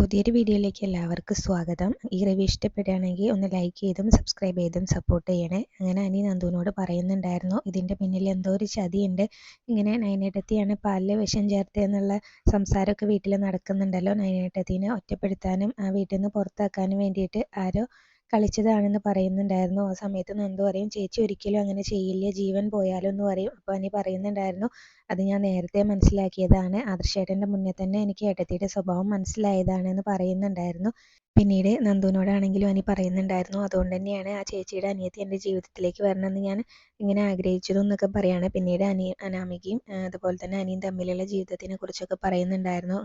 പുതിയൊരു വീഡിയോയിലേക്ക് എല്ലാവർക്കും സ്വാഗതം. ഈ റിവ്യൂ ഇഷ്ടപ്പെടുകയാണെങ്കിൽ ഒന്ന് ലൈക്ക് ചെയ്തും സബ്സ്ക്രൈബ് ചെയ്തും സപ്പോർട്ട് ചെയ്യണേ. അങ്ങനെ അനി നന്ദുവിനോട് പറയുന്നുണ്ടായിരുന്നു ഇതിന്റെ പിന്നിൽ എന്തോ ഒരു ചതിയുണ്ട്. ഇങ്ങനെ നയനേട്ടത്തിയാണ് പാലിലെ വിഷം ചേർത്തതെന്നുള്ള സംസാരമൊക്കെ വീട്ടിൽ നടക്കുന്നുണ്ടല്ലോ നയനേട്ടത്തിനെ ഒറ്റപ്പെടുത്താനും ആ വീട്ടിൽ നിന്ന് പുറത്താക്കാനും വേണ്ടിയിട്ട് ആരോ കളിച്ചതാണെന്ന് പറയുന്നുണ്ടായിരുന്നു. ആ സമയത്ത് നന്ദു പറയും ചേച്ചി ഒരിക്കലും അങ്ങനെ ചെയ്യില്ല. ജീവൻ പോയാലോ എന്ന് പറയും. അപ്പോൾ അനി പറയുന്നുണ്ടായിരുന്നു അത് ഞാൻ നേരത്തെ മനസ്സിലാക്കിയതാണ്. ആദർശേട്ടന്റെ മുന്നേ തന്നെ എനിക്ക് ഏട്ടത്തിയുടെ സ്വഭാവം മനസ്സിലായതാണ് എന്ന് പറയുന്നുണ്ടായിരുന്നു. പിന്നീട് നന്ദുവിനോടാണെങ്കിലും അനി പറയുന്നുണ്ടായിരുന്നു. അതുകൊണ്ട് തന്നെയാണ് ആ ചേച്ചിയുടെ അനിയത്തി എന്റെ ജീവിതത്തിലേക്ക് വരണമെന്ന് ഞാൻ ഇങ്ങനെ ആഗ്രഹിച്ചതും എന്നൊക്കെ പറയാണ്. പിന്നീട് അനി അനാമികയും അതുപോലെ തന്നെ അനിയും തമ്മിലുള്ള ജീവിതത്തിനെ കുറിച്ചൊക്കെ പറയുന്നുണ്ടായിരുന്നു.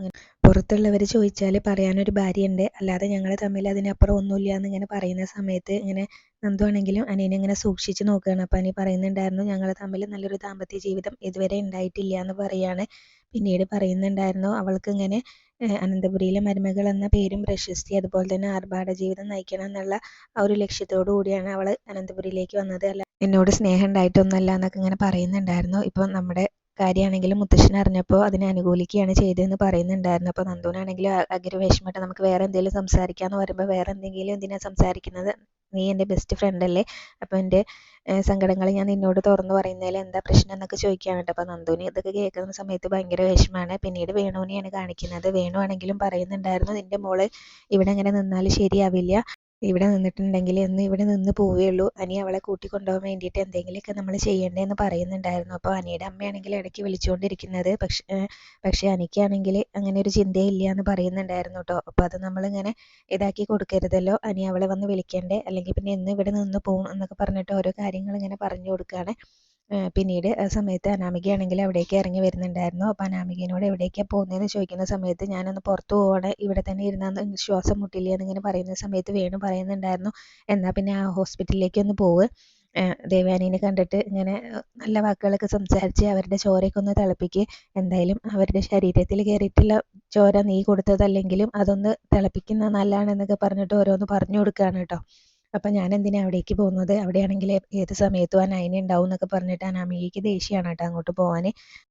പുറത്തുള്ളവർ ചോദിച്ചാൽ പറയാനൊരു ഭാര്യയുണ്ട്. അല്ലാതെ ഞങ്ങൾ തമ്മിൽ അതിനപ്പുറം ഒന്നുമില്ല എന്ന് ഇങ്ങനെ പറയുന്ന സമയത്ത് ഇങ്ങനെ നന്ദു ആണെങ്കിലും അനിയനെ ഇങ്ങനെ സൂക്ഷിച്ച് നോക്കുകയാണ്. അപ്പം അനി പറയുന്നുണ്ടായിരുന്നു ഞങ്ങൾ തമ്മിൽ നല്ലൊരു ദാമ്പത്യ ജീവിതം ഇതുവരെ ഉണ്ടായിട്ടില്ല എന്ന് പറയാണ്. പിന്നീട് പറയുന്നുണ്ടായിരുന്നു അവൾക്ക് ഇങ്ങനെ അനന്തപുരിയിലെ മരുമകൾ എന്ന പേരും പ്രശസ്തി അതുപോലെ തന്നെ ആർഭാട ജീവിതം നയിക്കണം എന്നുള്ള ആ ഒരു ലക്ഷ്യത്തോടു കൂടിയാണ് അവൾ അനന്തപുരിയിലേക്ക് വന്നത് അല്ല? എന്നോട് സ്നേഹം ഉണ്ടായിട്ടൊന്നുമല്ല എന്നൊക്കെ ഇങ്ങനെ പറയുന്നുണ്ടായിരുന്നു. ഇപ്പം നമ്മുടെ കാര്യമാണെങ്കിലും മുത്തശ്ശൻ അറിഞ്ഞപ്പോൾ അതിനെ അനുകൂലിക്കുകയാണ് ചെയ്തതെന്ന് പറയുന്നുണ്ടായിരുന്നു. അപ്പോൾ നന്ദുവിനാണെങ്കിലും വിഷമമായിട്ട് നമുക്ക് വേറെ എന്തെങ്കിലും സംസാരിക്കാമെന്ന് പറയുമ്പോൾ വേറെ എന്തെങ്കിലും എന്തിനാ സംസാരിക്കുന്നത്? നീ എന്റെ ബെസ്റ്റ് ഫ്രണ്ട് അല്ലേ? അപ്പോൾ എന്റെ സങ്കടങ്ങൾ ഞാൻ നിന്നോട് തുറന്നു പറയുന്നതിൽ എന്താ പ്രശ്നം എന്നൊക്കെ ചോദിക്കുകയാണ് കേട്ടോ അപ്പോൾ നന്ദുവിന് ഇതൊക്കെ കേൾക്കുന്ന സമയത്ത് ഭയങ്കര വിഷമമാണ്. പിന്നീട് വേണുവിനെയാണ് കാണിക്കുന്നത്. വേണു ആണെങ്കിലും പറയുന്നുണ്ടായിരുന്നു നിന്റെ മോൾ ഇവിടെ ഇങ്ങനെ നിന്നാൽ ശരിയാവില്ല. ഇവിടെ നിന്നിട്ടുണ്ടെങ്കിൽ എന്ന് ഇവിടെ നിന്ന് പോവുകയുള്ളൂ. അനി അവളെ കൂട്ടിക്കൊണ്ടുപോകാൻ വേണ്ടിയിട്ട് എന്തെങ്കിലുമൊക്കെ നമ്മൾ ചെയ്യേണ്ടതെന്ന് പറയുന്നുണ്ടായിരുന്നു. അപ്പോൾ അനിയുടെ അമ്മയാണെങ്കിൽ ഇടയ്ക്ക് വിളിച്ചുകൊണ്ടിരിക്കുന്നത്. പക്ഷേ പക്ഷേ അനിക്കാണെങ്കിൽ അങ്ങനെ ഒരു ചിന്തയില്ല എന്ന് പറയുന്നുണ്ടായിരുന്നു കേട്ടോ. അപ്പോൾ അത് നമ്മളിങ്ങനെ ഇതാക്കി കൊടുക്കരുതല്ലോ. അനി അവളെ വന്ന് വിളിക്കണ്ടേ? അല്ലെങ്കിൽ പിന്നെ എന്ന് ഇവിടെ നിന്ന് പോകും എന്നൊക്കെ പറഞ്ഞിട്ട് ഓരോ കാര്യങ്ങൾ ഇങ്ങനെ പറഞ്ഞു കൊടുക്കുകയാണ്. പിന്നീട് ആ സമയത്ത് അനാമികയാണെങ്കിൽ അവിടേക്ക് ഇറങ്ങി വരുന്നുണ്ടായിരുന്നു. അപ്പോൾ അനാമികനോട് എവിടേക്കാണ് പോകുന്നതെന്ന് ചോദിക്കുന്ന സമയത്ത് ഞാനൊന്ന് പുറത്ത് പോവാണ് ഇവിടെ തന്നെ ഇരുന്നാൽ ശ്വാസം മുട്ടില്ല എന്നിങ്ങനെ പറയുന്ന സമയത്ത് വേണു പറയുന്നുണ്ടായിരുന്നു. എന്നാൽ പിന്നെ ആ ഹോസ്പിറ്റലിലേക്ക് ഒന്ന് പോവുക ദേവയാനീനെ കണ്ടിട്ട് ഇങ്ങനെ നല്ല വാക്കുകളൊക്കെ സംസാരിച്ച് അവരുടെ ചോരയൊക്കെ ഒന്ന് തിളപ്പിക്ക്. എന്തായാലും അവരുടെ ശരീരത്തിൽ കയറിയിട്ടുള്ള ചോര നീ കൊടുത്തതല്ലെങ്കിലും അതൊന്ന് തിളപ്പിക്കുന്ന നല്ലതാണെന്നൊക്കെ പറഞ്ഞിട്ട് ഓരോന്ന് പറഞ്ഞു കൊടുക്കുകയാണ് കേട്ടോ. അപ്പം ഞാൻ എന്തിനാ അവിടേക്ക് പോകുന്നത്? അവിടെയാണെങ്കിൽ ഏത് സമയത്തും ആ നൈന ഉണ്ടാവും എന്നൊക്കെ പറഞ്ഞിട്ട് അനാമികയ്ക്ക് ദേഷ്യമാണ് കേട്ടോ അങ്ങോട്ട് പോകാൻ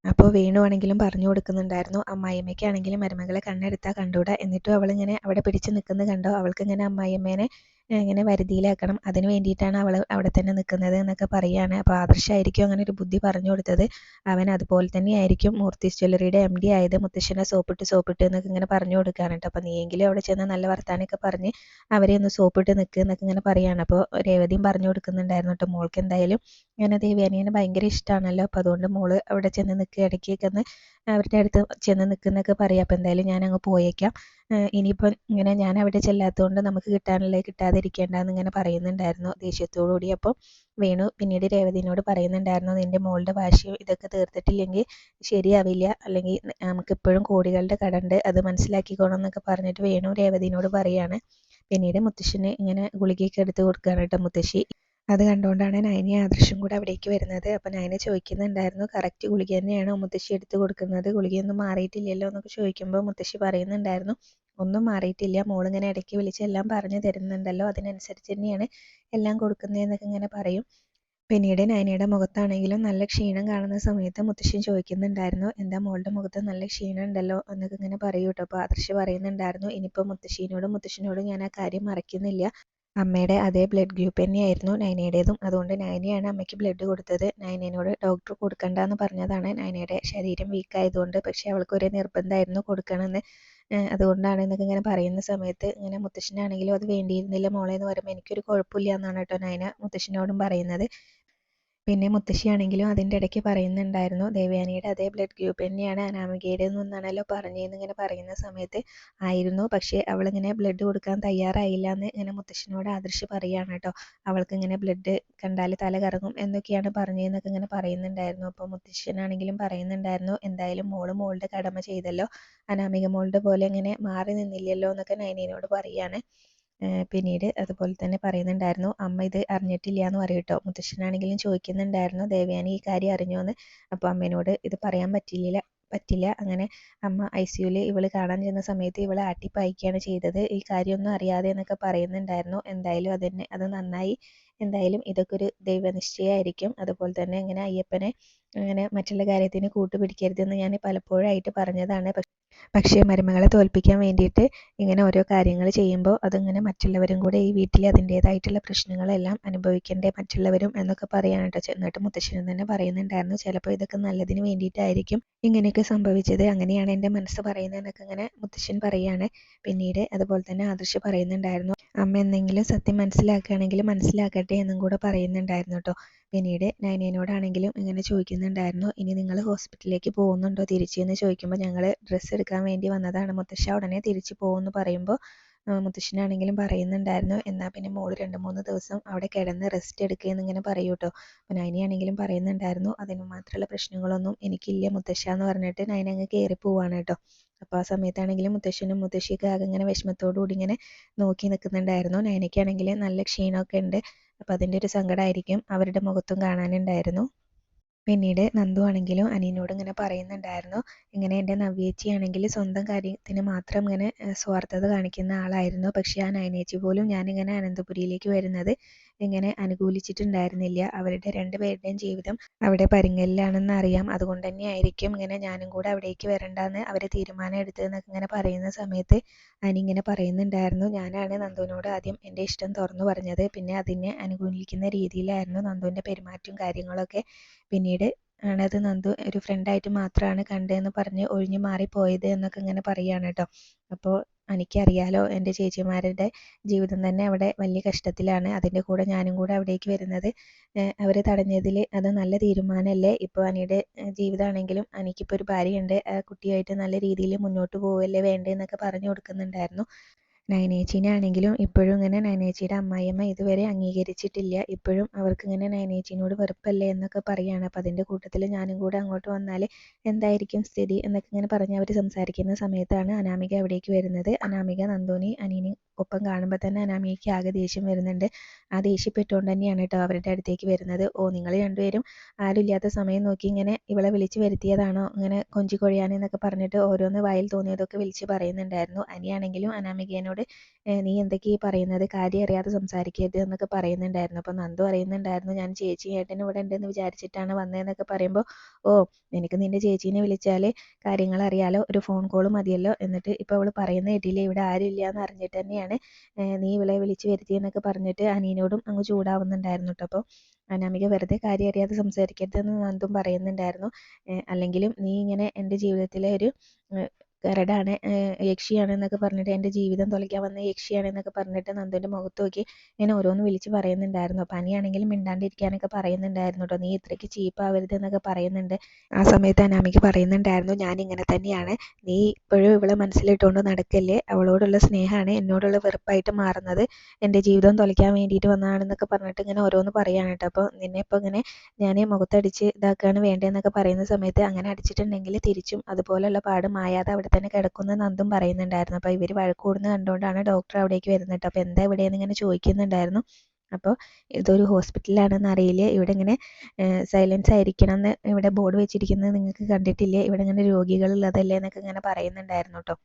അപ്പോൾ വേണുവാണെങ്കിലും പറഞ്ഞു കൊടുക്കുന്നുണ്ടായിരുന്നു. അമ്മായിയമ്മയ്ക്കാണെങ്കിലും മരുമകളെ കണ്ണെടുത്താൽ കണ്ടുകൂടാ എന്നിട്ടും ഇങ്ങനെ അവിടെ പിടിച്ച് നിൽക്കുന്നത് കണ്ടോ? അവൾക്ക് ഇങ്ങനെ അമ്മായിയമ്മേനെ ഇങ്ങനെ വരുതിയിലാക്കണം. അതിന് വേണ്ടിയിട്ടാണ് അവൾ അവിടെ തന്നെ നിൽക്കുന്നത് എന്നൊക്കെ പറയുകയാണ് അപ്പോൾ ആദർശമായിരിക്കും അങ്ങനെ ഒരു ബുദ്ധി പറഞ്ഞു കൊടുത്തത്. അവൻ അതുപോലെ തന്നെയായിരിക്കും മൂർത്തീസ് ജ്വല്ലറിയുടെ എം ഡി ആയത്. മുത്തശ്ശനെ സോപ്പിട്ട് സോപ്പിട്ട് എന്നൊക്കെ ഇങ്ങനെ പറഞ്ഞു കൊടുക്കുകയാണ് കേട്ടോ അപ്പോൾ നീയെങ്കിലും അവിടെ ചെന്ന് നല്ല വർത്താനമൊക്കെ പറഞ്ഞ് അവരെ ഒന്ന് സോപ്പിട്ട് നിൽക്കുക എന്നൊക്കെ ഇങ്ങനെ പറയുകയാണ് അപ്പോൾ രേവതിയും പറഞ്ഞു കൊടുക്കുന്നുണ്ടായിരുന്നു കേട്ടോ മോൾക്ക് എന്തായാലും ഇങ്ങനെ ദേവ്യാനിയെ ഭയങ്കര ഇഷ്ടമാണല്ലോ അപ്പോൾ അതുകൊണ്ട് മോൾ അവിടെ ചെന്ന് നിൽക്കുക ഇടയ്ക്കൊക്കെ ഒന്ന് അവരുടെ അടുത്ത് ചെന്ന് നിൽക്കുന്നൊക്കെ പറയാം. അപ്പോൾ എന്തായാലും ഞാൻ അങ്ങ് പോയേക്കാം. ഇനിയിപ്പോൾ ഇങ്ങനെ ഞാൻ അവിടെ ചെല്ലാത്തതുകൊണ്ട് നമുക്ക് കിട്ടാനുള്ളത് കിട്ടാതിരിക്കേണ്ടെന്ന് ഇങ്ങനെ പറയുന്നുണ്ടായിരുന്നു ദേഷ്യത്തോടുകൂടി അപ്പോൾ വേണു പിന്നീട് രേവതിനോട് പറയുന്നുണ്ടായിരുന്നു നിന്റെ മോളുടെ വാശിയും ഇതൊക്കെ തീർത്തിട്ടില്ലെങ്കിൽ ശരിയാവില്ല. അല്ലെങ്കിൽ നമുക്കിപ്പോഴും കോടികളുടെ കടമുണ്ട് അത് മനസ്സിലാക്കിക്കോണം എന്നൊക്കെ പറഞ്ഞിട്ട് വേണു രേവതിനോട് പറയാണ്. പിന്നീട് മുത്തശ്ശന് ഇങ്ങനെ ഗുളികയൊക്കെ എടുത്ത് കൊടുക്കുകയാണ് കേട്ടോ മുത്തശ്ശി. അത് കണ്ടുകൊണ്ടാണ് നയനയും ആദർശും കൂടെ അവിടേക്ക് വരുന്നത്. അപ്പോൾ നയന ചോദിക്കുന്നുണ്ടായിരുന്നു കറക്റ്റ് ഗുളിക തന്നെയാണോ മുത്തശ്ശി എടുത്ത് കൊടുക്കുന്നത്? ഗുളികയൊന്നും മാറിയിട്ടില്ലല്ലോ എന്നൊക്കെ ചോദിക്കുമ്പോൾ മുത്തശ്ശി പറയുന്നുണ്ടായിരുന്നു ഒന്നും മാറിയിട്ടില്ല. മോളിങ്ങനെ ഇടയ്ക്ക് വിളിച്ച് എല്ലാം പറഞ്ഞു തരുന്നുണ്ടല്ലോ. അതിനനുസരിച്ച് തന്നെയാണ് എല്ലാം കൊടുക്കുന്നതെന്നൊക്കെ ഇങ്ങനെ പറയും. പിന്നീട് നയനയുടെ മുഖത്താണെങ്കിലും നല്ല ക്ഷീണം കാണുന്ന സമയത്ത് മുത്തശ്ശി ചോദിക്കുന്നുണ്ടായിരുന്നു എന്താ മോളുടെ മുഖത്ത് നല്ല ക്ഷീണം ഉണ്ടല്ലോ? എന്നൊക്കെ ഇങ്ങനെ പറയൂട്ടോ. അപ്പോൾ ആദർശ് പറയുന്നുണ്ടായിരുന്നു ഇനിയിപ്പോൾ മുത്തശ്ശീനോടും മുത്തശ്ശനോടും ഞാൻ ആ കാര്യം മറക്കുന്നില്ല അമ്മയുടെ അതേ ബ്ലഡ് ഗ്രൂപ്പ് തന്നെയായിരുന്നു നയനയുടേതും. അതുകൊണ്ട് നയനയാണ് അമ്മയ്ക്ക് ബ്ലഡ് കൊടുത്തത്. നൈനയോട് ഡോക്ടർ കൊടുക്കണ്ട എന്ന് പറഞ്ഞതാണ്. നയനയുടെ ശരീരം വീക്ക് ആയതുകൊണ്ട് പക്ഷേ അവൾക്ക് ഒരു നിർബന്ധമായിരുന്നു കൊടുക്കണമെന്ന്. അതുകൊണ്ടാണ് എന്നൊക്കെ ഇങ്ങനെ പറയുന്ന സമയത്ത് ഇങ്ങനെ മുത്തശ്ശനാണെങ്കിലും അത് വേണ്ടിയിരുന്നില്ല മോളെ എന്ന് പറയുമ്പോൾ എനിക്കൊരു കുഴപ്പമില്ല എന്നാണ് കേട്ടോ നൈന മുത്തശ്ശനോടും പറയുന്നത്. പിന്നെ മുത്തശ്ശിയാണെങ്കിലും അതിന്റെ ഇടയ്ക്ക് പറയുന്നുണ്ടായിരുന്നു ദേവയാനിയുടെ അതേ ബ്ലഡ് ഗ്രൂപ്പ് തന്നെയാണ് അനാമികയുടെ എന്നാണല്ലോ പറഞ്ഞതെന്ന് ഇങ്ങനെ പറയുന്ന സമയത്ത് ആയിരുന്നു. പക്ഷേ അവളിങ്ങനെ ബ്ലഡ് കൊടുക്കാൻ തയ്യാറായില്ല എന്ന് ഇങ്ങനെ മുത്തശ്ശിനോട് ആദർശ് പറയുകയാണ് കേട്ടോ അവൾക്ക് ഇങ്ങനെ ബ്ലഡ് കണ്ടാൽ തല കറങ്ങും എന്നൊക്കെയാണ് പറഞ്ഞതെന്നൊക്കെ ഇങ്ങനെ പറയുന്നുണ്ടായിരുന്നു. അപ്പോൾ മുത്തശ്ശനാണെങ്കിലും പറയുന്നുണ്ടായിരുന്നു എന്തായാലും മോൾ മോളുടെ കടമ ചെയ്തല്ലോ. അനാമിക മോളുടെ പോലെ ഇങ്ങനെ മാറി നിന്നില്ലല്ലോ എന്നൊക്കെ നയനീനോട് പറയാണ്. പിന്നീട് അതുപോലെ തന്നെ പറയുന്നുണ്ടായിരുന്നു അമ്മ ഇത് അറിഞ്ഞിട്ടില്ല എന്ന് പറയും കേട്ടോ മുത്തശ്ശനാണെങ്കിലും ചോദിക്കുന്നുണ്ടായിരുന്നു ദേവയാനി ഈ കാര്യം അറിഞ്ഞോ എന്ന് അപ്പോൾ അമ്മേനോട് ഇത് പറയാൻ പറ്റില്ല പറ്റില്ല. അങ്ങനെ അമ്മ ഐ സിയുവിൽ ഇവൾ കാണാൻ ചെന്ന സമയത്ത് ഇവൾ ആട്ടിപ്പായിക്കുകയാണ് ചെയ്തത്. ഈ കാര്യമൊന്നും അറിയാതെ എന്നൊക്കെ പറയുന്നുണ്ടായിരുന്നു. എന്തായാലും അതന്നെ അത് നന്നായി. എന്തായാലും ഇതൊക്കെ ഒരു ദൈവനിശ്ചയമായിരിക്കും. അതുപോലെ തന്നെ ഇങ്ങനെ അയ്യപ്പനെ അങ്ങനെ മറ്റുള്ള കാര്യത്തിന് കൂട്ടുപിടിക്കരുതെന്ന് ഞാൻ പലപ്പോഴായിട്ട് പറഞ്ഞതാണ്. പക്ഷേ മരുമകളെ തോൽപ്പിക്കാൻ വേണ്ടിയിട്ട് ഇങ്ങനെ ഓരോ കാര്യങ്ങൾ ചെയ്യുമ്പോൾ അതിങ്ങനെ മറ്റുള്ളവരും കൂടെ ഈ വീട്ടിൽ അതിന്റേതായിട്ടുള്ള പ്രശ്നങ്ങളെല്ലാം അനുഭവിക്കണ്ടേ മറ്റുള്ളവരും എന്നൊക്കെ പറയാണ് കേട്ടോ. എന്നിട്ട് മുത്തശ്ശനും തന്നെ പറയുന്നുണ്ടായിരുന്നു ചിലപ്പോൾ ഇതൊക്കെ നല്ലതിന് വേണ്ടിയിട്ടായിരിക്കും ഇങ്ങനെയൊക്കെ സംഭവിച്ചത്. അങ്ങനെയാണ് എന്റെ മനസ്സ് പറയുന്നത് എന്നൊക്കെ ഇങ്ങനെ മുത്തശ്ശൻ പറയാണ്. പിന്നീട് അതുപോലെ തന്നെ ആദർശ് പറയുന്നുണ്ടായിരുന്നു അമ്മ എന്തെങ്കിലും സത്യം മനസ്സിലാക്കുകയാണെങ്കിൽ മനസ്സിലാക്കട്ടെ എന്നും കൂടെ പറയുന്നുണ്ടായിരുന്നു കേട്ടോ. പിന്നീട് നൈനേനോടാണെങ്കിലും ഇങ്ങനെ ചോദിക്കുന്നുണ്ടായിരുന്നു ഇനി നിങ്ങൾ ഹോസ്പിറ്റലിലേക്ക് പോകുന്നുണ്ടോ? തിരിച്ചു എന്ന് ചോദിക്കുമ്പോൾ ഞങ്ങൾ ഡ്രസ്സ് എടുക്കാൻ വേണ്ടി വന്നതാണ്. മുത്തശ്ശ ഉടനെ തിരിച്ച് പോകുമെന്ന് പറയുമ്പോൾ മുത്തശ്ശനാണെങ്കിലും പറയുന്നുണ്ടായിരുന്നു. എന്നാൽ പിന്നെ മോൾ രണ്ട് മൂന്ന് ദിവസം അവിടെ കിടന്ന് റെസ്റ്റ് എടുക്കുക എന്നിങ്ങനെ പറയൂ കേട്ടോ അപ്പോൾ നൈനയാണെങ്കിലും പറയുന്നുണ്ടായിരുന്നു. അതിന് മാത്രമുള്ള പ്രശ്നങ്ങളൊന്നും എനിക്കില്ല മുത്തശ്ശ എന്ന് പറഞ്ഞിട്ട് നൈന അങ്ങ് കയറി പോവാണ് കേട്ടോ അപ്പോൾ ആ സമയത്താണെങ്കിലും മുത്തശ്ശനും മുത്തശ്ശിയൊക്കെ ആകെ ഇങ്ങനെ വിഷമത്തോടു കൂടി ഇങ്ങനെ നോക്കി നിൽക്കുന്നുണ്ടായിരുന്നു. നൈനയ്ക്കാണെങ്കിൽ നല്ല ക്ഷീണമൊക്കെ ഉണ്ട്. അപ്പോൾ അതിന്റെ ഒരു സങ്കടമായിരിക്കും അവരുടെ മുഖത്തും കാണാനുണ്ടായിരുന്നു. പിന്നീട് നന്ദു ആണെങ്കിലും അനിയനോട് ഇങ്ങനെ പറയുന്നുണ്ടായിരുന്നു. ഇങ്ങനെ എന്റെ നവ്യേച്ചി ആണെങ്കിൽ സ്വന്തം കാര്യത്തിന് മാത്രം ഇങ്ങനെ സ്വാർത്ഥത കാണിക്കുന്ന ആളായിരുന്നു. പക്ഷേ ആ നയനേച്ചി പോലും ഞാനിങ്ങനെ അനന്തപുരിയിലേക്ക് വരുന്നത് ഇങ്ങനെ അനുകൂലിച്ചിട്ടുണ്ടായിരുന്നില്ല. അവരുടെ രണ്ടുപേരുടെയും ജീവിതം അവിടെ പരിങ്ങലിലാണെന്ന് അറിയാം. അതുകൊണ്ട് തന്നെ ആയിരിക്കും ഇങ്ങനെ ഞാനും കൂടെ അവിടേക്ക് വരണ്ടെന്ന് അവർ തീരുമാനം എടുത്തതെന്നൊക്കെ ഇങ്ങനെ പറയുന്ന സമയത്ത് അനി ഇങ്ങനെ പറയുന്നുണ്ടായിരുന്നു. ഞാനാണ് നന്ദുവിനോട് ആദ്യം എന്റെ ഇഷ്ടം തുറന്നു പറഞ്ഞത്. പിന്നെ അതിനെ അനുകൂലിക്കുന്ന രീതിയിലായിരുന്നു നന്ദുവിന്റെ പെരുമാറ്റവും കാര്യങ്ങളൊക്കെ. പിന്നീട് ആണത് നന്ദു ഒരു ഫ്രണ്ടായിട്ട് മാത്രമാണ് കണ്ടതെന്ന് പറഞ്ഞ് ഒഴിഞ്ഞു മാറിപ്പോയത് എന്നൊക്കെ ഇങ്ങനെ പറയുകയാണ് കേട്ടോ. അപ്പോൾ എനിക്കറിയാലോ എന്റെ ചേച്ചിമാരുടെ ജീവിതം തന്നെ അവിടെ വലിയ കഷ്ടത്തിലാണ്. അതിന്റെ കൂടെ ഞാനും കൂടെ അവിടേക്ക് വരുന്നത്. അവർ തടഞ്ഞതിൽ അത് നല്ല തീരുമാനമല്ലേ? ഇപ്പോൾ അനിയുടെ ജീവിതമാണെങ്കിലും അനിക്കിപ്പോൾ ഒരു ഭാര്യയുണ്ട്. കുട്ടിയായിട്ട് നല്ല രീതിയിൽ മുന്നോട്ട് പോവുകയല്ലേ വേണ്ടതെന്നൊക്കെ പറഞ്ഞു കൊടുക്കുന്നുണ്ടായിരുന്നു. നയനേച്ചീനെ ആണെങ്കിലും ഇപ്പോഴും ഇങ്ങനെ നയനേച്ചിയുടെ അമ്മായിയമ്മ ഇതുവരെ അംഗീകരിച്ചിട്ടില്ല. ഇപ്പോഴും അവർക്ക് ഇങ്ങനെ നയനേച്ചിനോട് വെറുപ്പല്ലേ എന്നൊക്കെ പറയുകയാണ് അപ്പം അതിന്റെ കൂട്ടത്തിൽ ഞാനും കൂടെ അങ്ങോട്ട് വന്നാൽ എന്തായിരിക്കും സ്ഥിതി എന്നൊക്കെ ഇങ്ങനെ പറഞ്ഞ് അവർ സംസാരിക്കുന്ന സമയത്താണ് അനാമിക അവിടേക്ക് വരുന്നത്. അനാമിക നന്ദോനി അനീനി ഒപ്പം കാണുമ്പോൾ തന്നെ അനാമികയ്ക്ക് ആകെ ദേഷ്യം വരുന്നുണ്ട്. ആ ദേഷ്യപ്പെട്ടുകൊണ്ട് തന്നെയാണ് കേട്ടോ അവരുടെ അടുത്തേക്ക് വരുന്നത്. ഓ നിങ്ങൾ രണ്ടുപേരും ആരുമില്ലാത്ത സമയം നോക്കി ഇങ്ങനെ ഇവളെ വിളിച്ച് വരുത്തിയതാണോ? ഇങ്ങനെ കൊഞ്ചിക്കൊഴിയാനെന്നൊക്കെ പറഞ്ഞിട്ട് ഓരോന്ന് വായിൽ തോന്നിയതൊക്കെ വിളിച്ച് പറയുന്നുണ്ടായിരുന്നു. അനിയാണെങ്കിലും അനാമികേനോട് നീ എന്തൊക്കെയാ പറയുന്നത്? കാര്യം അറിയാതെ സംസാരിക്കരുത് എന്നൊക്കെ പറയുന്നുണ്ടായിരുന്നു. അപ്പോൾ നന്ദു പറയുന്നുണ്ടായിരുന്നു ഞാൻ ചേച്ചി ഏട്ടൻ ഇവിടെ ഉണ്ടെന്ന് വിചാരിച്ചിട്ടാണ് വന്നതെന്നൊക്കെ പറയുമ്പോൾ ഓ നിനക്ക് നിന്റെ ചേച്ചീനെ വിളിച്ചാൽ കാര്യങ്ങൾ അറിയാലോ ഒരു ഫോൺ കോൾ മതിയല്ലോ എന്നിട്ട് ഇപ്പോൾ അവൾ പറയുന്ന കേട്ടില്ലേ ഇവിടെ ആരും ഇല്ല എന്ന് അറിഞ്ഞിട്ട് തന്നെയാണ് നീ ഇവളെ വിളിച്ച് വരുത്തിയെന്നൊക്കെ പറഞ്ഞിട്ട് അനിയനോടും അങ്ങ് ചൂടാവുന്നുണ്ടായിരുന്നു കേട്ടോ അപ്പോൾ അനാമിക വെറുതെ കാര്യം അറിയാതെ സംസാരിക്കരുതെന്ന് നന്ദും പറയുന്നുണ്ടായിരുന്നു. അല്ലെങ്കിലും നീ ഇങ്ങനെ എന്റെ ജീവിതത്തിലെ ഒരു കരടാണ് യക്ഷിയാണ് എന്നൊക്കെ പറഞ്ഞിട്ട് എന്റെ ജീവിതം തുലയ്ക്കാൻ വന്ന യക്ഷിയാണ് എന്നൊക്കെ പറഞ്ഞിട്ട് നന്ദുവിന്റെ മുഖത്ത് നോക്കി ഇങ്ങനെ ഓരോന്ന് വിളിച്ച് പറയുന്നുണ്ടായിരുന്നു. പനിയാണെങ്കിലും മിണ്ടാണ്ടിരിക്കാനൊക്കെ പറയുന്നുണ്ടായിരുന്നു കേട്ടോ. നീ ഇത്രയ്ക്ക് ചീപ്പാവരുത് എന്നൊക്കെ പറയുന്നുണ്ട്. ആ സമയത്ത് അനാമിക്ക് പറയുന്നുണ്ടായിരുന്നു ഞാൻ ഇങ്ങനെ തന്നെയാണ്. നീ ഇപ്പോഴും ഇവളെ മനസ്സിലിട്ടുകൊണ്ട് നടക്കല്ലേ? അവളോടുള്ള സ്നേഹമാണ് എന്നോടുള്ള വെറുപ്പായിട്ട് മാറുന്നത്. എന്റെ ജീവിതം തുലയ്ക്കാൻ വേണ്ടിയിട്ട് വന്നതാണെന്നൊക്കെ പറഞ്ഞിട്ട് ഇങ്ങനെ ഓരോന്ന് പറയാണ് കേട്ടോ. അപ്പോൾ നിന്നെ ഇപ്പോൾ ഇങ്ങനെ ഞാൻ മുഖത്തടിച്ച് ഇതാക്കുകയാണ് വേണ്ടതെന്നൊക്കെ പറയുന്ന സമയത്ത് അങ്ങനെ അടിച്ചിട്ടുണ്ടെങ്കിൽ തിരിച്ചും അതുപോലെയുള്ള പാട് മായാതെ അവിടെ തന്നെ കിടക്കുന്ന നന്ദും പറയുന്നുണ്ടായിരുന്നു. അപ്പോൾ ഇവർ വഴക്കൂടുന്നത് കണ്ടുകൊണ്ടാണ് ഡോക്ടർ അവിടേക്ക് വരുന്നത് അപ്പോൾ എന്താ ഇവിടെയെന്ന് ഇങ്ങനെ ചോദിക്കുന്നുണ്ടായിരുന്നു. അപ്പോൾ ഇതൊരു ഹോസ്പിറ്റലാണെന്ന് അറിയില്ല. ഇവിടെ ഇങ്ങനെ സൈലൻസ് ആയിരിക്കണം എന്ന് ഇവിടെ ബോർഡ് വെച്ചിരിക്കുന്നത് നിങ്ങൾക്ക് കണ്ടിട്ടില്ലേ? ഇവിടെ ഇങ്ങനെ രോഗികളുള്ളതല്ലേ എന്നൊക്കെ ഇങ്ങനെ പറയുന്നുണ്ടായിരുന്നു കേട്ടോ.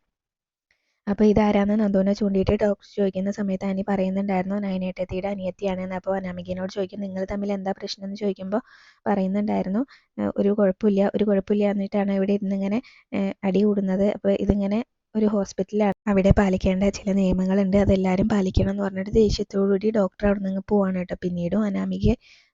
അപ്പോൾ ഇതാരാന്ന് നന്ദുവിനെ ചൂണ്ടിയിട്ട് ഡോക്ടർ ചോദിക്കുന്ന സമയത്ത് അനി പറയുന്നുണ്ടായിരുന്നു നയനേട്ടത്തിയുടെ അനിയത്തിയാണെന്ന്. അപ്പോൾ അനാമികനോട് ചോദിക്കും നിങ്ങൾ തമ്മിൽ എന്താ പ്രശ്നം എന്ന് ചോദിക്കുമ്പോൾ പറയുന്നുണ്ടായിരുന്നു ഒരു കുഴപ്പമില്ല ഒരു കുഴപ്പമില്ല എന്നിട്ടാണ് ഇവിടെ ഇരുന്ന് ഇങ്ങനെ അടി കൂടുന്നത്. അപ്പോൾ ഇതിങ്ങനെ ഒരു ഹോസ്പിറ്റലാണ് അവിടെ പാലിക്കേണ്ട ചില നിയമങ്ങളുണ്ട് അതെല്ലാവരും പാലിക്കണം എന്ന് പറഞ്ഞിട്ട് ദേഷ്യത്തോടുകൂടി ഡോക്ടർ അവിടെ നിന്ന് പോവാണ് കേട്ടോ. പിന്നീടും അനാമിക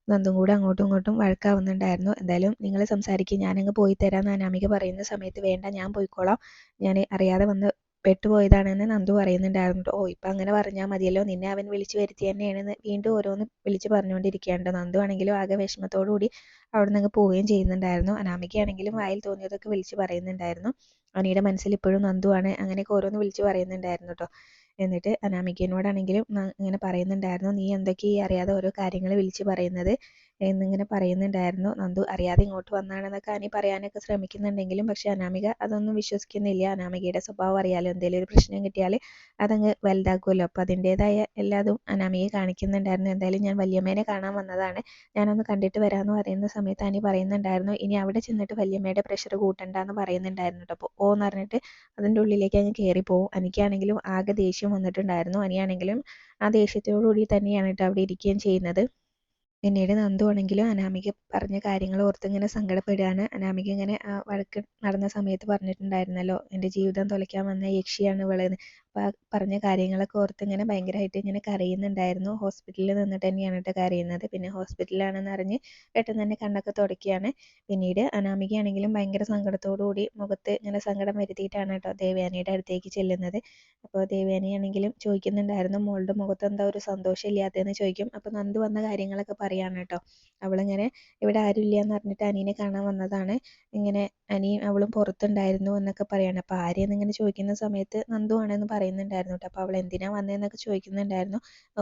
നന്ദും കൂടെ അങ്ങോട്ടും ഇങ്ങോട്ടും വഴക്കാവുന്നുണ്ടായിരുന്നു. എന്തായാലും നിങ്ങൾ സംസാരിക്കും ഞാനങ്ങ് പോയി തരാമെന്ന് അനാമിക പറയുന്ന സമയത്ത് വേണ്ട ഞാൻ പോയിക്കോളാം. ഞാൻ അറിയാതെ വന്ന് പെട്ടുപോയതാണെന്ന് നന്ദു പറയുന്നുണ്ടായിരുന്നു ഓ ഇപ്പം അങ്ങനെ പറഞ്ഞാൽ മതിയല്ലോ. നിന്നെ അവൻ വിളിച്ചു വരുത്തി തന്നെയാണെന്ന് വീണ്ടും ഓരോന്ന് വിളിച്ചു പറഞ്ഞുകൊണ്ടിരിക്കുകയാണ് നന്ദു ആണെങ്കിലും ആകെ വിഷമത്തോടുകൂടി അവിടെ നിന്ന് പോവുകയും ചെയ്യുന്നുണ്ടായിരുന്നു. അനാമികയാണെങ്കിലും വായിൽ തോന്നിയതൊക്കെ വിളിച്ചു പറയുന്നുണ്ടായിരുന്നു. അനിയുടെ മനസ്സിൽ ഇപ്പോഴും നന്ദു ആണ്. അങ്ങനെയൊക്കെ ഓരോന്ന് വിളിച്ച് പറയുന്നുണ്ടായിരുന്നു കേട്ടോ എന്നിട്ട് അനാമികനോടാണെങ്കിലും ഇങ്ങനെ പറയുന്നുണ്ടായിരുന്നു. നീ എന്തൊക്കെ അറിയാതെ ഓരോ കാര്യങ്ങൾ വിളിച്ചു പറയുന്നത്? എന്നിങ്ങനെ പറയുന്നുണ്ടായിരുന്നു. നന്ദു അറിയാതെ ഇങ്ങോട്ട് വന്നാണെന്നൊക്കെ അനി പറയാനൊക്കെ ശ്രമിക്കുന്നുണ്ടെങ്കിലും പക്ഷെ അനാമിക അതൊന്നും വിശ്വസിക്കുന്നില്ല. അനാമികയുടെ സ്വഭാവം അറിയാലോ എന്തെങ്കിലും ഒരു പ്രശ്നം കിട്ടിയാൽ അതങ്ങ് വലുതാക്കുമല്ലോ അപ്പം അതിന്റെതായ എല്ലാതും അനാമിക കാണിക്കുന്നുണ്ടായിരുന്നു. എന്തായാലും ഞാൻ വല്യമ്മേനെ കാണാൻ വന്നതാണ്. ഞാനൊന്ന് കണ്ടിട്ട് വരാമെന്ന് പറയുന്ന സമയത്ത് അനി പറയുന്നുണ്ടായിരുന്നു ഇനി അവിടെ ചെന്നിട്ട് വല്യമ്മയുടെ പ്രഷർ കൂട്ടണ്ടെന്ന് പറയുന്നുണ്ടായിരുന്നു കേട്ടോ അപ്പോൾ ഓ എന്ന് പറഞ്ഞിട്ട് അതിന്റെ ഉള്ളിലേക്ക് അങ്ങ് കയറി പോകും എനിക്കാണെങ്കിലും ആകെ ദേഷ്യം വന്നിട്ടുണ്ടായിരുന്നു. അനിയാണെങ്കിലും ആ ദേഷ്യത്തോടു കൂടി തന്നെയാണ് കേട്ടോ അവിടെ ഇരിക്കുകയും ചെയ്യുന്നത്. പിന്നീട് നന്ദു ആണെങ്കിലും അനാമിക പറഞ്ഞ കാര്യങ്ങൾ ഓർത്ത് ഇങ്ങനെ സങ്കടപ്പെടുകയാണ്. അനാമിക ഇങ്ങനെ വഴക്ക് നടന്ന സമയത്ത് പറഞ്ഞിട്ടുണ്ടായിരുന്നല്ലോ എന്റെ ജീവിതം തുലയ്ക്കാൻ വന്ന യക്ഷിയാണ് ഇവളെന്ന്. പറഞ്ഞ കാര്യങ്ങളൊക്കെ ഓർത്ത് ഇങ്ങനെ ഭയങ്കരമായിട്ട് ഇങ്ങനെ കരയുന്നുണ്ടായിരുന്നു. ഹോസ്പിറ്റലിൽ നിന്നിട്ട് തന്നെയാണ് കേട്ടോ കരയുന്നത്. പിന്നെ ഹോസ്പിറ്റലിലാണെന്ന് അറിഞ്ഞ് പെട്ടെന്ന് തന്നെ കണ്ണൊക്കെ തുടയ്ക്കുകയാണ്. പിന്നീട് അനാമികയാണെങ്കിലും ഭയങ്കര സങ്കടത്തോടുകൂടി മുഖത്ത് ഇങ്ങനെ സങ്കടം വരുത്തിയിട്ടാണ് കേട്ടോ ദേവയാനിയുടെ അടുത്തേക്ക് ചെല്ലുന്നത്. അപ്പോൾ ദേവയാനിയാണെങ്കിലും ചോദിക്കുന്നുണ്ടായിരുന്നു മോളുടെ മുഖത്ത് എന്താ ഒരു സന്തോഷം ഇല്ലാത്തതെന്ന് ചോദിക്കും. അപ്പോൾ നന്ദു വന്ന കാര്യങ്ങളൊക്കെ പറയാണ് കേട്ടോ അവളിങ്ങനെ ഇവിടെ ആരും എന്ന് പറഞ്ഞിട്ട് അനീനെ കാണാൻ വന്നതാണ്. ഇങ്ങനെ അനിയും അവളും പുറത്തുണ്ടായിരുന്നു എന്നൊക്കെ പറയാണ്. അപ്പോൾ ആര്യ ഇങ്ങനെ ചോദിക്കുന്ന സമയത്ത് നന്ദു ആണെന്ന് പറയുന്നുണ്ടായിരുന്നു കേട്ടോ അപ്പോൾ അവൾ എന്തിനാ വന്നതെന്നൊക്കെ ചോദിക്കുന്നുണ്ടായിരുന്നു.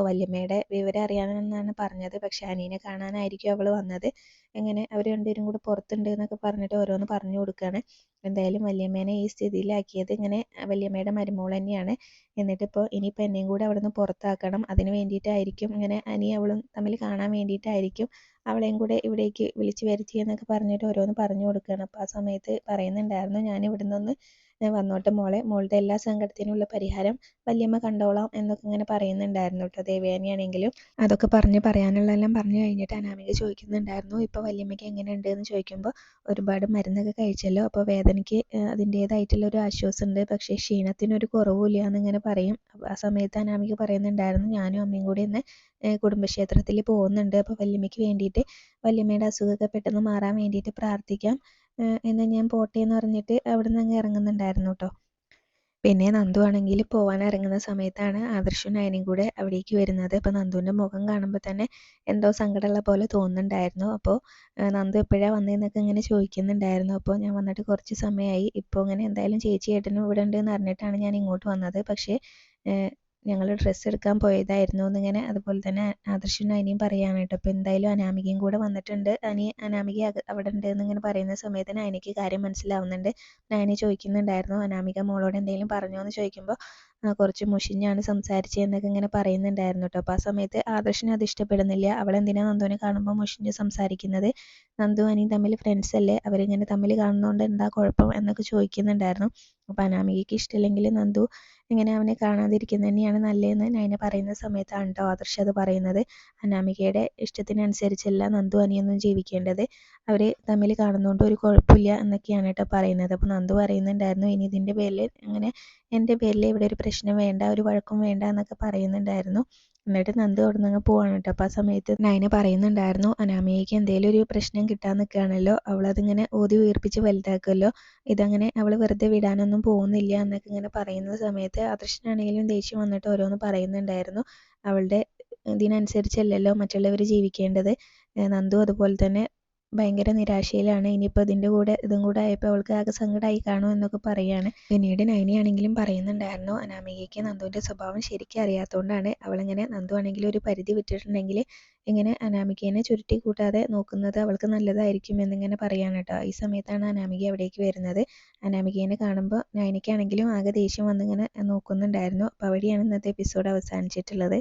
വല്യമ്മയുടെ വിവരം അറിയാനെന്നാണ് പറഞ്ഞത്. പക്ഷേ അനീനെ കാണാനായിരിക്കും അവൾ വന്നത്. അങ്ങനെ അവർ രണ്ടുപേരും കൂടെ പുറത്തുണ്ട് എന്നൊക്കെ പറഞ്ഞിട്ട് ഓരോന്ന് പറഞ്ഞു കൊടുക്കുകയാണ് എന്തായാലും വല്യമ്മേനെ ഈ സ്ഥിതിയിലാക്കിയത് ഇങ്ങനെ വല്യമ്മയുടെ മരുമോൾ തന്നെയാണ്. എന്നിട്ട് ഇപ്പോൾ ഇനിയിപ്പോൾ എന്നെയും കൂടെ അവിടെ നിന്ന് പുറത്താക്കണം. അതിന് വേണ്ടിയിട്ടായിരിക്കും ഇങ്ങനെ അനി അവളും തമ്മിൽ കാണാൻ വേണ്ടിയിട്ടായിരിക്കും അവളെയും കൂടെ ഇവിടേക്ക് വിളിച്ചു വരുത്തിയെന്നൊക്കെ പറഞ്ഞിട്ട് ഓരോന്ന് പറഞ്ഞു കൊടുക്കുകയാണ് അപ്പോൾ ആ സമയത്ത് പറയുന്നുണ്ടായിരുന്നു ഞാൻ ഇവിടെ നിന്ന് വന്നോട്ടെ മോളെ. മോളുടെ എല്ലാ സങ്കടത്തിനുമുള്ള പരിഹാരം വല്യമ്മ കണ്ടോളാം എന്നൊക്കെ ഇങ്ങനെ പറയുന്നുണ്ടായിരുന്നു കേട്ടോ. ദേവയാനിയാണെങ്കിലും അതൊക്കെ പറഞ്ഞ് പറയാനുള്ളതെല്ലാം പറഞ്ഞു കഴിഞ്ഞിട്ട് അനാമിക ചോദിക്കുന്നുണ്ടായിരുന്നു ഇപ്പോൾ വല്യമ്മയ്ക്ക് എങ്ങനെയുണ്ട് എന്ന് ചോദിക്കുമ്പോൾ ഒരുപാട് മരുന്നൊക്കെ കഴിച്ചല്ലോ അപ്പോൾ വേദനയ്ക്ക് അതിന്റേതായിട്ടുള്ള ഒരു ആശ്വാസമുണ്ട് പക്ഷേ ക്ഷീണത്തിനൊരു കുറവുമില്ല എന്നിങ്ങനെ പറയും. ആ സമയത്ത് അനാമിക പറയുന്നുണ്ടായിരുന്നു ഞാനും അമ്മയും കൂടി ഇന്ന് കുടുംബക്ഷേത്രത്തിൽ പോകുന്നുണ്ട്. അപ്പോൾ വല്യമ്മയ്ക്ക് വേണ്ടിയിട്ട് വല്യമ്മയുടെ അസുഖമൊക്കെ പെട്ടെന്ന് മാറാൻ വേണ്ടിയിട്ട് പ്രാർത്ഥിക്കാം. എന്നാൽ ഞാൻ പോട്ടെ എന്ന് പറഞ്ഞിട്ട് അവിടെ നിന്ന് അങ്ങ് ഇറങ്ങുന്നുണ്ടായിരുന്നു കേട്ടോ പിന്നെ നന്ദു ആണെങ്കിൽ പോവാൻ ഇറങ്ങുന്ന സമയത്താണ് ആദർശും നയനും കൂടെ അവിടേക്ക് വരുന്നത്. അപ്പോൾ നന്ദുവിന്റെ മുഖം കാണുമ്പോൾ തന്നെ എന്തോ സങ്കടമുള്ള പോലെ തോന്നുന്നുണ്ടായിരുന്നു. അപ്പോൾ നന്ദു എപ്പോഴാണ് വന്നതെന്നൊക്കെ ഇങ്ങനെ ചോദിക്കുന്നുണ്ടായിരുന്നു. അപ്പോൾ ഞാൻ വന്നിട്ട് കുറച്ച് സമയമായി ഇപ്പോൾ ഇങ്ങനെ എന്തായാലും ചേച്ചി ഏട്ടനും ഇവിടെ ഉണ്ട് എന്ന് അറിഞ്ഞിട്ടാണ് ഞാൻ ഇങ്ങോട്ട് വന്നത്. പക്ഷേ ഞങ്ങൾ ഡ്രസ്സ് എടുക്കാൻ പോയതായിരുന്നു എന്നിങ്ങനെ അതുപോലെ തന്നെ ആദർശനും അനിയും പറയാണ് കേട്ടോ അപ്പോൾ എന്തായാലും അനാമികയും കൂടെ വന്നിട്ടുണ്ട്. അനി അനാമിക അവിടെ ഉണ്ട് എന്നിങ്ങനെ പറയുന്ന സമയത്ത് അനിക്ക് കാര്യം മനസ്സിലാവുന്നുണ്ട്. അനി ചോദിക്കുന്നുണ്ടായിരുന്നു അനാമിക മോളോട് എന്തെങ്കിലും പറഞ്ഞോ? എന്ന് ചോദിക്കുമ്പോൾ കുറച്ച് മുഷിഞ്ഞാണ് സംസാരിച്ചതെന്നൊക്കെ ഇങ്ങനെ പറയുന്നുണ്ടായിരുന്നു കേട്ടോ. അപ്പോൾ ആ സമയത്ത് ആദർശിന് അത് ഇഷ്ടപ്പെടുന്നില്ല. അവൾ എന്തിനാ നന്ദുവിനെ കാണുമ്പോൾ മുഷിഞ്ഞ് സംസാരിക്കുന്നത്? നന്ദു അനിയും തമ്മിൽ ഫ്രണ്ട്സ് അല്ലേ? അവരിങ്ങനെ തമ്മിൽ കാണുന്നതുകൊണ്ട് എന്താ കുഴപ്പം? എന്നൊക്കെ ചോദിക്കുന്നുണ്ടായിരുന്നു. അപ്പോൾ അനാമികയ്ക്ക് ഇഷ്ടമില്ലെങ്കിൽ നന്ദു ഇങ്ങനെ അവനെ കാണാതിരിക്കുന്നത് തന്നെയാണ് നല്ലതെന്ന് നൈന പറയുന്ന സമയത്താണ് കേട്ടോ ആദർശ് അത് പറയുന്നത്. അനാമികയുടെ ഇഷ്ടത്തിനനുസരിച്ചല്ല നന്ദു അനിയൊന്നും ജീവിക്കേണ്ടത്. അവർ തമ്മിൽ കാണുന്നതുകൊണ്ട് ഒരു കുഴപ്പമില്ല എന്നൊക്കെയാണ് കേട്ടോ പറയുന്നത്. അപ്പോൾ നന്ദു പറയുന്നുണ്ടായിരുന്നു ഇനി ഇതിന്റെ പേരിൽ അങ്ങനെ എന്റെ പേരിൽ ഇവിടെ ഒരു പ്രശ്നം വേണ്ട ഒരു വഴക്കും വേണ്ട എന്നൊക്കെ പറയുന്നുണ്ടായിരുന്നു. എന്നിട്ട് നന്ദു അവിടെ നിന്ന് പോവാണ് കേട്ടോ. അപ്പോൾ ആ സമയത്ത് നയന പറയുന്നുണ്ടായിരുന്നു അനാമികയ്ക്ക് എന്തെങ്കിലും ഒരു പ്രശ്നം കിട്ടാൻ നിൽക്കുകയാണല്ലോ അവളതിങ്ങനെ ഊതി വീർപ്പിച്ച് വലുതാക്കുമല്ലോ ഇതങ്ങനെ അവൾ വെറുതെ വിടാനൊന്നും പോകുന്നില്ല എന്നൊക്കെ ഇങ്ങനെ പറയുന്ന സമയത്ത് അദൃശ്യനാണെങ്കിലും ദേഷ്യം വന്നിട്ട് ഓരോന്ന് പറയുന്നുണ്ടായിരുന്നു. അവളുടെ ഇതിനനുസരിച്ചല്ലല്ലോ മറ്റുള്ളവർ ജീവിക്കേണ്ടത്. നന്ദു അതുപോലെ തന്നെ ഭയങ്കര നിരാശയിലാണ്. ഇനിയിപ്പോൾ ഇതിന്റെ കൂടെ ഇതും കൂടെ ആയപ്പോൾ അവൾക്ക് ആകെ സങ്കടമായി കാണും എന്നൊക്കെ പറയുകയാണ് പിന്നീട് നൈനയാണെങ്കിലും പറയുന്നുണ്ടായിരുന്നു അനാമികയ്ക്ക് നന്ദുവിന്റെ സ്വഭാവം ശരിക്കും അറിയാത്തതുകൊണ്ടാണ് അവളിങ്ങനെ നന്ദു ആണെങ്കിലും ഒരു പരിധി വിട്ടിട്ടുണ്ടെങ്കിൽ ഇങ്ങനെ അനാമികേനെ ചുരുട്ടി കൂട്ടാതെ നോക്കുന്നത് അവൾക്ക് നല്ലതായിരിക്കും എന്നിങ്ങനെ പറയാണ് കേട്ടോ. ഈ സമയത്താണ് അനാമിക അവിടേക്ക് വരുന്നത്. അനാമികേനെ കാണുമ്പോൾ നൈനയ്ക്കാണെങ്കിലും ആകെ ദേഷ്യം വന്നിങ്ങനെ നോക്കുന്നുണ്ടായിരുന്നു. അപ്പോൾ അവിടെയാണ് ഇന്നത്തെ എപ്പിസോഡ് അവസാനിച്ചിട്ടുള്ളത്.